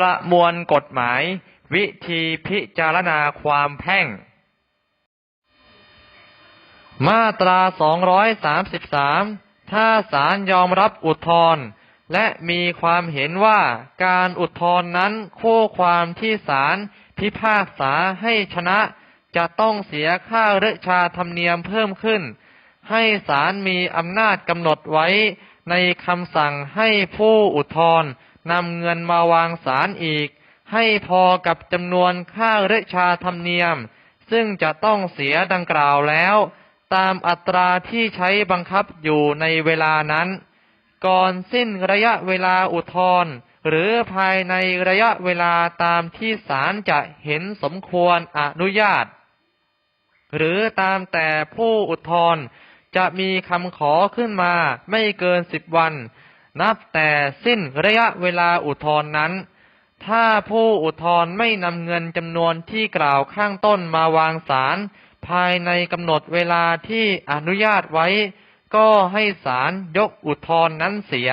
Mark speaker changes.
Speaker 1: ประมวลกฎหมาย วิธีพิจารณาความแพ่ง มาตรา 233 ถ้าศาลยอมรับอุทธรณ์และมีความเห็นว่าการอุทธรณ์นั้นคู่ความที่ศาลพิพากษาให้ชนะจะต้องเสียค่าเรชาธรรมเนียมเพิ่มขึ้น ให้ศาลมีอำนาจกำหนดไว้ในคำสั่งให้ผู้อุทธรณ์ นำเงินมาวางศาลอีก ให้พอกับจำนวนค่าเรชาธรรมเนียม ซึ่งจะต้องเสียดังกล่าวแล้ว ตามอัตราที่ใช้บังคับอยู่ในเวลานั้น ก่อนสิ้นระยะเวลาอุทธรหรือภายในระยะเวลาตามที่ศาลจะเห็นสมควรอนุญาต หรือตามแต่ผู้อุทธรจะมีคำขอขึ้นมาไม่เกินสิบวัน นับแต่สิ้นระยะเวลาอุทธรณ์นั้น ถ้าผู้อุทธรณ์ไม่นำเงินจำนวนที่กล่าวข้างต้นมาวางศาลภายในกำหนดเวลาที่อนุญาตไว้ ก็ให้ศาลยกอุทธรณ์นั้นเสีย